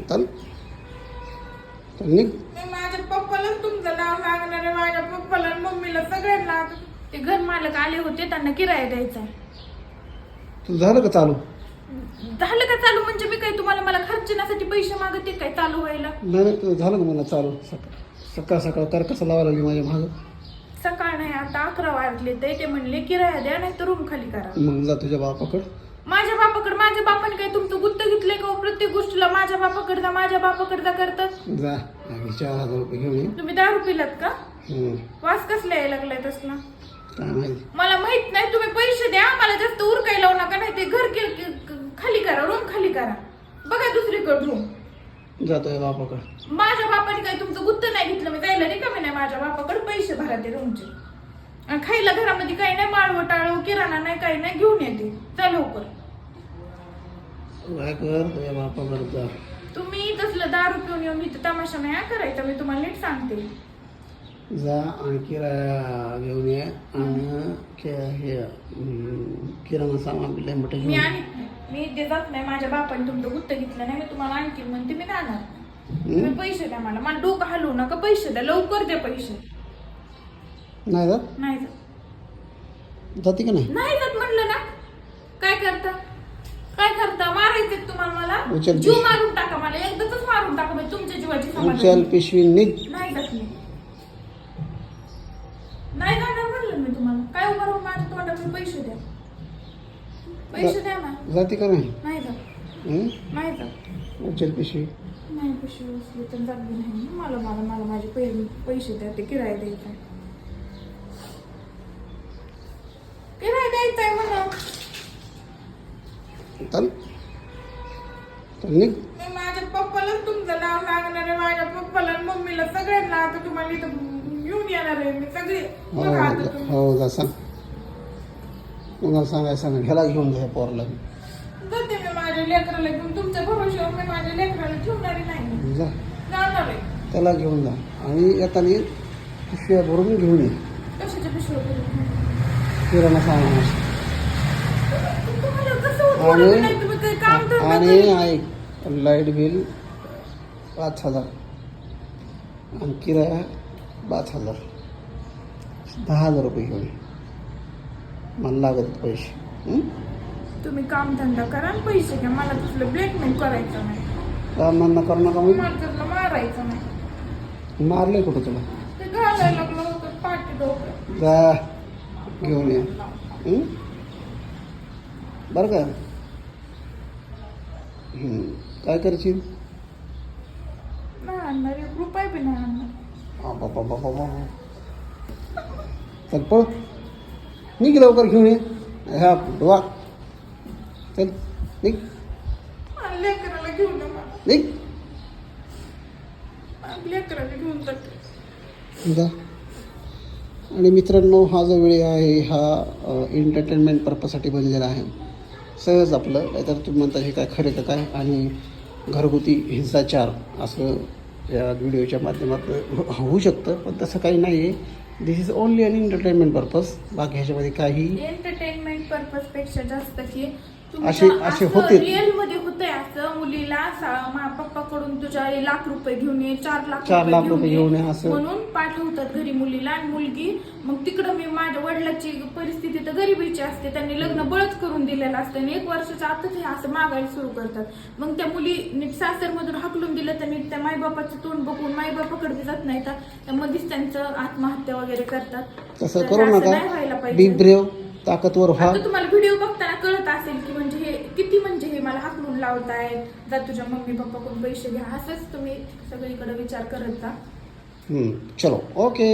चल. निघ. मी माझ्या पप्पालाच तुमचं नाव सांगणार आहे माझ्या पप्पाला आणि मम्मीला सगळ्यांना ते घर मालक आले होते त्यांना किराया द्यायचा आहे. तुझं झालं का चालू? झालं का चालू? म्हणजे मी काय तुम्हाला मला खर्चण्यासाठी पैसे मागते काय चालू व्हायला? नाही नाही तुझं झालं का मला चालू? सकाळ सकाळ सकाळ कर कसं लावायला लागली माझ्या मागं. सकाळ नाही आता अकरा वाजले ते ते म्हणले किराया द्या नाही तर रूम खाली करा. मग जा तुझ्या बापाकड. माझ्या बापाकडे माझ्या बापाने काय तुमचं गुत्त घेतलंय का हो? प्रत्येक गोष्टीला माझ्या बापाकडे जा माझ्या बापाकडे जा करतात? जा चार हजार रुपये घेऊन ये तुम्ही दारू पिलात का? हम्म. वास कसला यायला लागलाय तसला? काय माहिती? मला माहीत नाही तुम्ही पैसे द्या मला जास्त उरकाय लावू नका नाही ते घर के- के- के- खाली करा रूम खाली करा. बघा दुसरीकडे रूम. जा तुझ्या बापाकड. माझ्या बापाने काय तुमचं गुत्त नाही घेतलं? मी जायला रिकामी नाही? माझ्या बापाकडे पैसे भरा ते रूमचे. आणि खायला घरामध्ये काही नाही माळवं टाळव किराणा नाही काही नाही घेऊन येते. चल लवकर. काय कर तुझ्या बापाकड जा तुम्ही तसलं दारू पिऊन येऊन इथं तमाशा नाही हा करायचा मी तुम्हाला नीट सांगते. जा आणि किराया घेऊन ये आणि कि- हे हम्म, किराणा सामान मोठे मी घेऊन आणि मी इथे जात नाही माझ्या बापाने तुमचं गुत्त घेतलं नाही मी तुम्हाला आणखी म्हणते मी जाणार? तुम्ही पैसे द्या मला. मला डोकं हलवू नका पैसे द्या लवकर द्या पैसे. नाही जात? नाही जात. जाते का नाही? नाही जात म्हणलं ना. काय करता? काय करता? मारायचे तुम्हाला मला? उचल जीव. मारून टाका मला. एकदाच मारून टाका म्हणजे तुमच्या जीवाची उचल समाधान पिशवी निघ. नाही जात मी. नाही जाणार म्हणलं मी तुम्हाला. काय उभं राहून माझ्या तोंडाकडे पैसे द्या. पैसे द्या ना. जाते का नाही? नाही जात. हम्म? नाही जात. उचल पिशवी. नाही पैसे असले तर जात बी नाही. मला मला मला माझे पै- पैसे द्या. ते किराया द्यायचा आहे. किराया द्यायचा आहे म्हणा. चल. चल निघ. माझ्या पप्पालाच तुमचं नाव सांगणार आहे माझ्या पप्पाला आणि मम्मीला सगळ्यांना आता तुम्हाला इथं घेऊन येणार आहे मी सगळे. हो बघा आता जा- तुम्ही. हो जा सांग कोणाला सांगाय सांग ह्याला घेऊन जा पोरला जाते मी माझ्या लेकराला घेऊन. तुमच्या भरोश्यावर मी माझ्या लेकराला ठेवणारी नाही. जा. जाणार आहे. त्याला घेऊन जा. आणि येताना पिशव्या भरून घेऊन ये. कशाच्या पिशवीवर किराणा सामान काम तर आणि ऐक लाइट बिल पाच हजार. आणि किराया पाच हजार. दहा हजार रुपये घेऊन. मला लागत पैसे? तुम्ही काम धंदा करा आणि पैसे घ्या. मला तुझलं ब्लॅकमेल करायचं नाही. कामांना करू नका मी. मला तुला मारायचं नाही. मारले कुठं तुला? ते घालायला लागलं होतं पाठी डोकं. जा घेऊन ये? बरं का. काय करशील? नाही आणणार एक रुपये बी नाही आणणार. आ, बाबा बाबा बाबा चल पळ. निघ लवकर घेऊन ये. ह्या वा चल निघ. मला लेकराला घेऊन ये मला निघ. मला लेकराला घेऊन जाते जा. आणि मित्रांनो हा जो व्हिडिओ आहे हा एंटरटेनमेंट पर्पजसाठी बनलेला आहे. सहज आपलं नाहीतर तुम्ही म्हणता हे काय खरे का काय? आणि घरगुती हिंसाचार असं या व्हिडिओच्या माध्यमातून होऊ शकतं पण तसं काही नाही आहे this is only an entertainment purpose बाकी ह्याच्यामध्ये काही एंटरटेनमेंट पर्पजपेक्षा जास्त की असे- असे होते. रिअलमध्ये होतंय असं. मुलीला पप्पाकडून तुझ्या लाख रुपये घेऊन ये चार लाख चार लाख रुपये घेऊन ये असं. म्हणून मुलीला आणि मुलगी मग तिकडं मी माझ्या वडिलाची परिस्थिती तर गरिबीची असते त्यांनी लग्न बळच करून दिलेलं असतं आणि एक वर्षाच्या आतच हे असं मागायला सुरू करतात. मग त्या मुली सासरमधून हाकलून दिलं तर नीट त्या मायबापाचं तोंड बघून मायबापाकडे जात नाही तर त्यामध्येच त्यांचं आत्महत्या वगैरे करतात. तसं करू असं नका. नाही व्हायला पाहिजे. बी ब्रेव ताकदवर व्हा. तुम्हाला व्हिडिओ बघताना कळत असेल की म्हणजे हे किती म्हणजे हे मला हाकलून लावतायत जा तुझ्या मम्मी पप्पाकडून पैसे घ्या असंच तुम्ही सगळीकडे विचार करत जा. हम्म, चलो ओके